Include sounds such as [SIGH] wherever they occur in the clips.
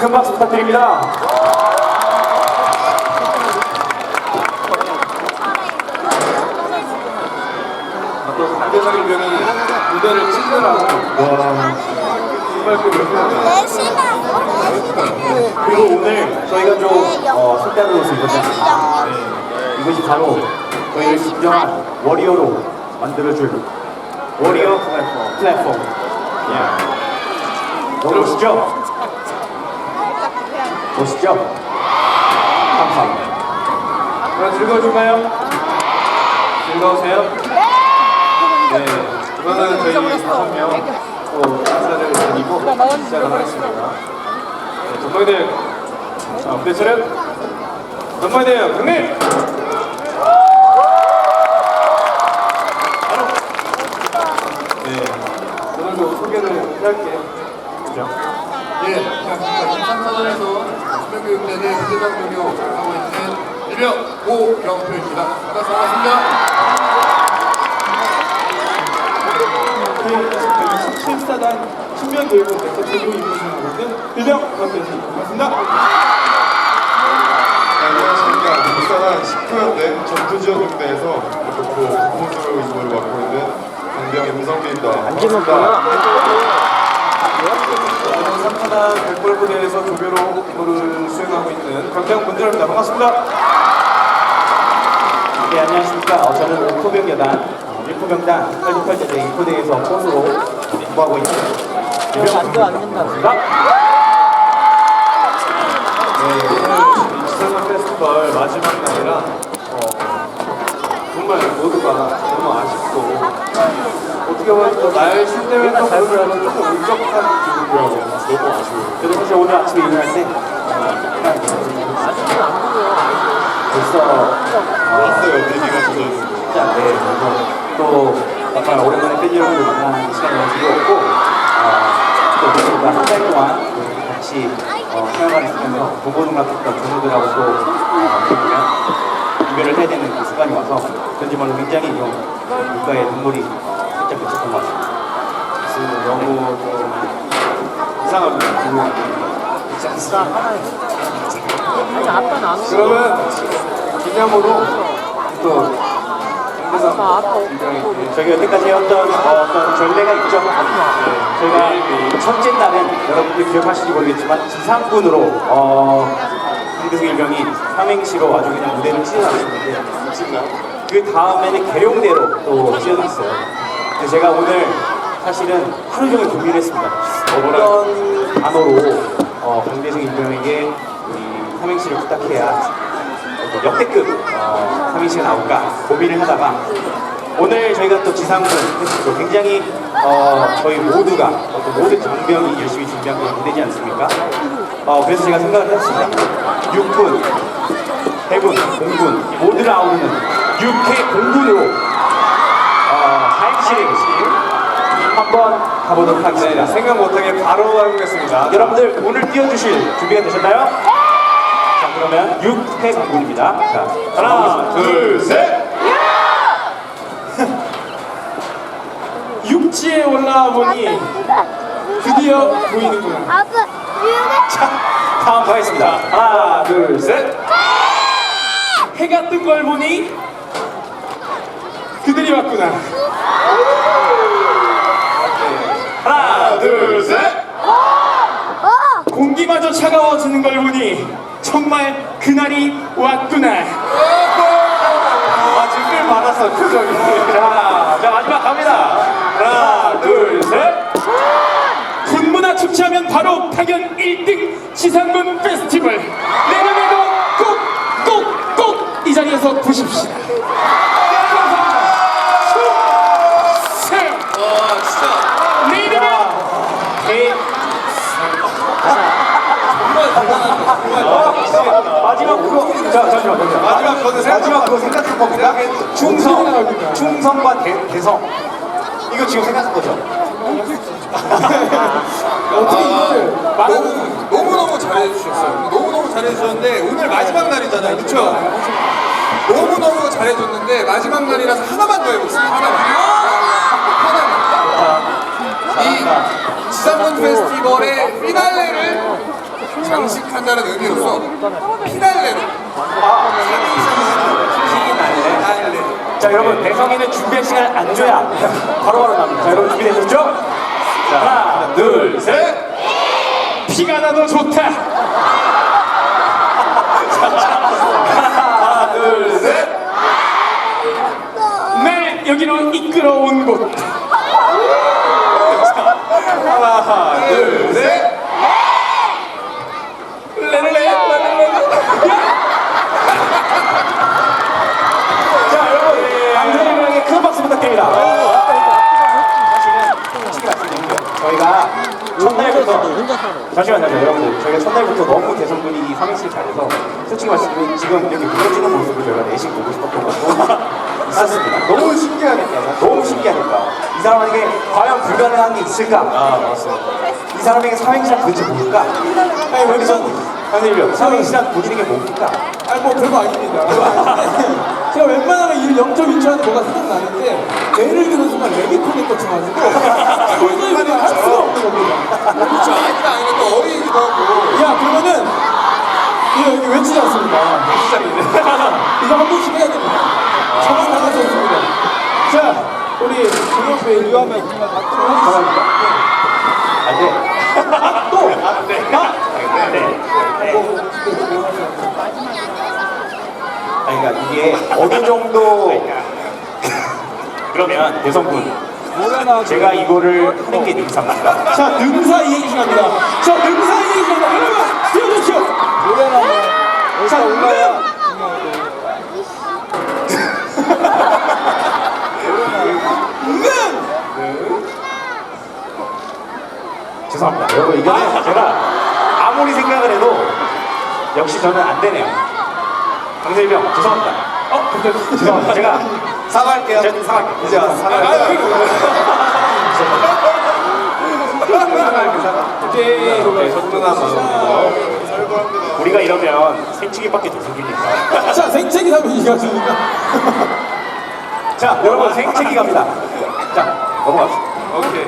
큰 박수 부탁드립니다. 그리고 오늘 저희가 좀 어, 색다른 옷을 입었잖아요. 네. 이것이 바로 저희를 진정한 워리어로 만들어줄 워리어 플랫폼. 예. 멋있죠? 멋있죠? 감사합니다. 그럼 즐거우신가요? 즐거우세요? 네. 그러면 저희 다섯 명또 인사를 드리고 시작을 하겠습니다. 네, 전방위대 자, 무대 차렷 전방위대 경례 네 소개를 할게요 그죠? 예, 김상사전에서 수명교육대대 후대장 경력 하고 있는 일명 고경표입니다. 반갑습니다. 17사단 신변교육원에서 제도 임무 수행하고 있는 일병 박현수 반갑습니다 네, 안녕하십니까. 북사단 19연대 전투지원중대에서 교포 부모수 임무를 맡고 있는 강병 임성기입니다. 반갑습니다. 저는 3사단 백골부대에서 조교로 임무를 수행하고 있는 강태형 군들입니다. 반갑습니다. 네 안녕하십니까. 어, 저는 포병여단 1포병단 868제대 2포대에서 포수로 공부하고 있는 일병 안돼 안 된다. 네, 오늘 지상한 페스티벌 마지막 날이라 어, 정말 모두가 너무 아쉽고 어떻게 보면 또 날씨 때문에 또 가요라는 조금 울적한 기분이라고 너무 아쉬워요. 그래도 사실 오늘 아침에 일어날 때. 벌써 왔어요. 젖어있는 거. 진짜 네, 그래서 또 정말 오랜만에 팬 여러분들 만나는 시간이 너무 즐거웠고 어, 또 그리고 한달 동안 또 같이 어, 생활을 했으면서 동고동락했던 동료들하고 또 어, 이별을 해야 되는 그 순간이 와서 그런지 말로 굉장히 좀 눈가에 눈물이 살짝 맺혔던 것 같습니다. 그래서 너무 좀 이상합니다. 기분이. 그러면 기념으로 또 저희 여태까지 해왔던 어, 어떤 전례가 있죠. 네, 저희가 첫째 날은 여러분들 기억하실지 모르겠지만 지상군으로 어, 강대승 일병이 삼행시로 아주 그냥 무대를 찢어놨었는데 그 다음에는 계룡대로 또 찢어졌어요. 근데 제가 오늘 사실은 하루 종일 고민을 했습니다. 어떤 단어로 어, 강대승 일병에게 우리 삼행시를 부탁해야 어떤 역대급 어, 삼행시가 나올까 고민을 하다가 오늘 저희가 또 지상군 페스티벌 굉장히 어, 저희 모두가 어떤 모든 장병이 열심히 준비한 그런 무대지 않습니까? 어, 그래서 제가 생각을 했습니다. 육군, 해군, 공군 모두를 아우르는 육해 공군으로 어, 사행시를 한번 가보도록 하겠습니다. 생각 못하게 바로 가보겠습니다. 여러분들 오늘 띄워주실 준비가 되셨나요? 자 그러면 육해 공군입니다. 자 하나 둘 셋. [LAUGHS] 육지에 올라와 보니 드디어 보이는구나. 아빠 자 다음 가겠습니다. 하나 둘 셋. 해가 뜬 걸 보니 그들이 왔구나 둘 셋. 어 공기마저 차가워지는 걸 보니 정말 그날이 왔구나. 아, 지금 꽤 많았어, 표정이. [LAUGHS] 자, 자, 마지막 갑니다. 하나, 둘, 셋. 군문화 축제하면 바로 당연 1등 지상군 페스티벌. 내년에도 꼭, 꼭, 꼭 이 자리에서 보십시다. 충성! 와, 진짜. 내 이름은 개. 마지막 그거 자 잠시만 잠시만 마지막 생각- 그거 생각한 겁니까? 충성 충성과 대, 대성 이거 지금 생각한 거죠? 어떻게 이거를 너무, 너무 너무 잘해 주셨어요. 너무 너무 잘해 주셨는데, 오늘 마지막 날이잖아요. 그쵸? 너무 너무 잘해 줬는데, 마지막 날이라서 하나만 더 해보겠습니다. 하나만. 하나만. 이 지상군 페스티벌의 피날레를 장식한다는 의미로서 피날레로 아, 자 여러분 대성이는 준비할 시간을 안 줘야 바로바로 납니다. 자 여러분 준비되셨죠? 자 하나 둘 셋 피가 나도 좋다. 하나 둘 셋 날 여기로 이끌어온 곳. 자, 하나 둘셋 레레레 자 여러분 강선님에게 큰 박수 부탁드립니다. 사실은 솔직히 말씀드릴게요. 저희가 첫날부터 잠시만요 여러분들 저희가 첫날부터 너무 대선 분위기 삼행시를 잘해서 솔직히 말씀드리면 지금 이렇게 무너지는 내심 보고 싶었던 것도 있었습니다. [LAUGHS] 너무 신기하니까 너무 신기하니까 이 사람에게 과연 불가능한 게 있을까? 아 맞습니다. 이 사람에게 삼행시란 도대체 뭘까? 아니 여기서 강선님 삼행시란 본인에게 뭡니까? 아니 뭐 별거 아닙니다. [LAUGHS] 제가 웬만하면 이 0.1초한테 뭐가 생각나는데 예를 들어 순간 레미콘에 꽂혀가지고 [LAUGHS] 도저히 그냥 할 수가 없는 겁니다. 그렇죠 아니다 아니면 또 어이기도 하고 야 그러면은 이거 여기 외치지 않습니다. 한 번씩 해야 됩니다. 저만 나가서 없습니다. 자 우리 동영배 유하면 정말 박수 한번 안 돼. 또 아니, 그러니까 이게 어느 정도 [LAUGHS] 그러면 대성분 제가 이거를 하는 게 능사입니다. 자 능사 이행시 갑니다. 자 능사 이행시 갑니다. 여러분. 노래나 자 올라야. 죄송합니다. 여러분 이거는 제가 아무리 생각을 해도 역시 저는 안 되네요. 강세일병 죄송합니다. 어, 근데 죄송합니다. 제가 사과할게요. 제가 사과할게요. 이제 사과할게요. 우리가 이러면 생치기밖에 더 생기니까. 자 생채기 하면 이겨집니까? 자, 여러분 생치기 갑니다. 자, 넘어갑시다. 오케이.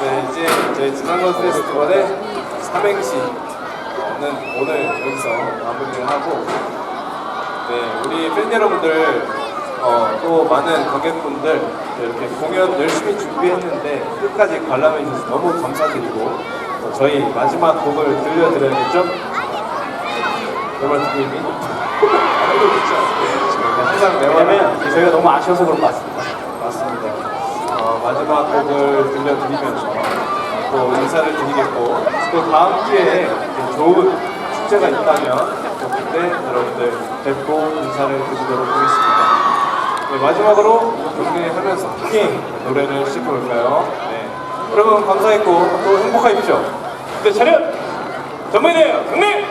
네, 이제 저희 지난번 페스티벌의 삼행시 는 오늘 여기서 마무리를 하고, 네, 우리 팬 여러분들, 어, 또 많은 관객분들 이렇게 공연 열심히 준비했는데 끝까지 관람해 주셔서 너무 감사드리고, 또 저희 마지막 곡을 들려드려야겠죠? 듣고 있니? 알고 있죠? 항상 매번 왜냐면 저희가 너무 아쉬워서 그런 것 같습니다. 맞습니다. 어, 마지막 곡을 들려드리면서 또 인사를 드리겠고 또 다음 또 좋은 축제가 있다면 또 그때 여러분들 뵙고 인사를 드리도록 하겠습니다. 네, 마지막으로 경례하면서 함께 노래를 시켜볼까요? 네. 여러분 감사했고 또 행복하십시오. 네, 차렷! 전문이네요, 경례!